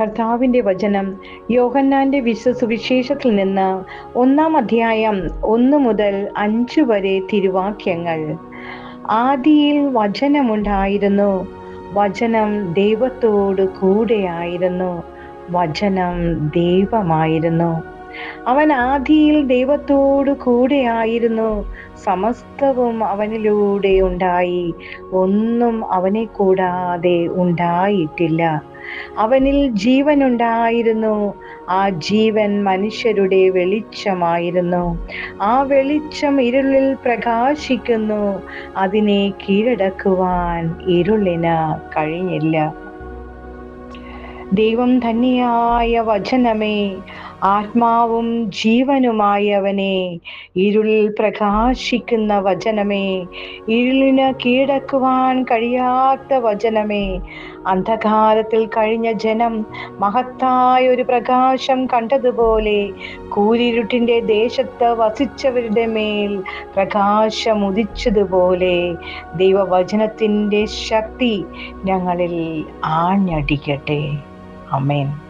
കർത്താവിന്റെ വചനം യോഹന്നാന്റെ വിശ്വ സുവിശേഷത്തിൽ നിന്ന് ഒന്നാം അധ്യായം ഒന്ന് മുതൽ അഞ്ച് വരെ തിരുവാക്യങ്ങൾ. ആദിയിൽ വചനമുണ്ടായിരുന്നു. വചനം ദൈവത്തോട് കൂടെയായിരുന്നു. വചനം ദൈവമായിരുന്നു. അവൻ ആദിയിൽ ദൈവത്തോട് കൂടെയായിരുന്നു. സമസ്തവും അവനിലൂടെ ഉണ്ടായി. ഒന്നും അവനെ കൂടാതെ ഉണ്ടായിട്ടില്ല. അവനിൽ ജീവനുണ്ടായിരുന്നു. ആ ജീവൻ മനുഷ്യരുടെ വെളിച്ചമായിരുന്നു. ആ വെളിച്ചം ഇരുളിൽ പ്രകാശിക്കുന്നു. അതിനെ കീഴടക്കുവാൻ ഇരുളിന് കഴിഞ്ഞില്ല. ദൈവം തന്നെയായ വചനമേ ആത്മാവും ജീവനുമായവനെ. ഇരുളിൽ പ്രകാശിക്കുന്ന വചനമേ. ഇരുളിന് കീഴടക്കുവാൻ കഴിയാത്ത വചനമേ. അന്ധകാരത്തിൽ കഴിഞ്ഞ ജനം മഹത്തായ ഒരു പ്രകാശം കണ്ടതുപോലെ കൂരിരുട്ടിന്റെ ദേശത്ത് വസിച്ചവരുടെ മേൽ പ്രകാശം ഉദിച്ചതുപോലെ ദൈവവചനത്തിന്റെ ശക്തി ഞങ്ങളിൽ ആഞ്ഞടിക്കട്ടെ. അമേൻ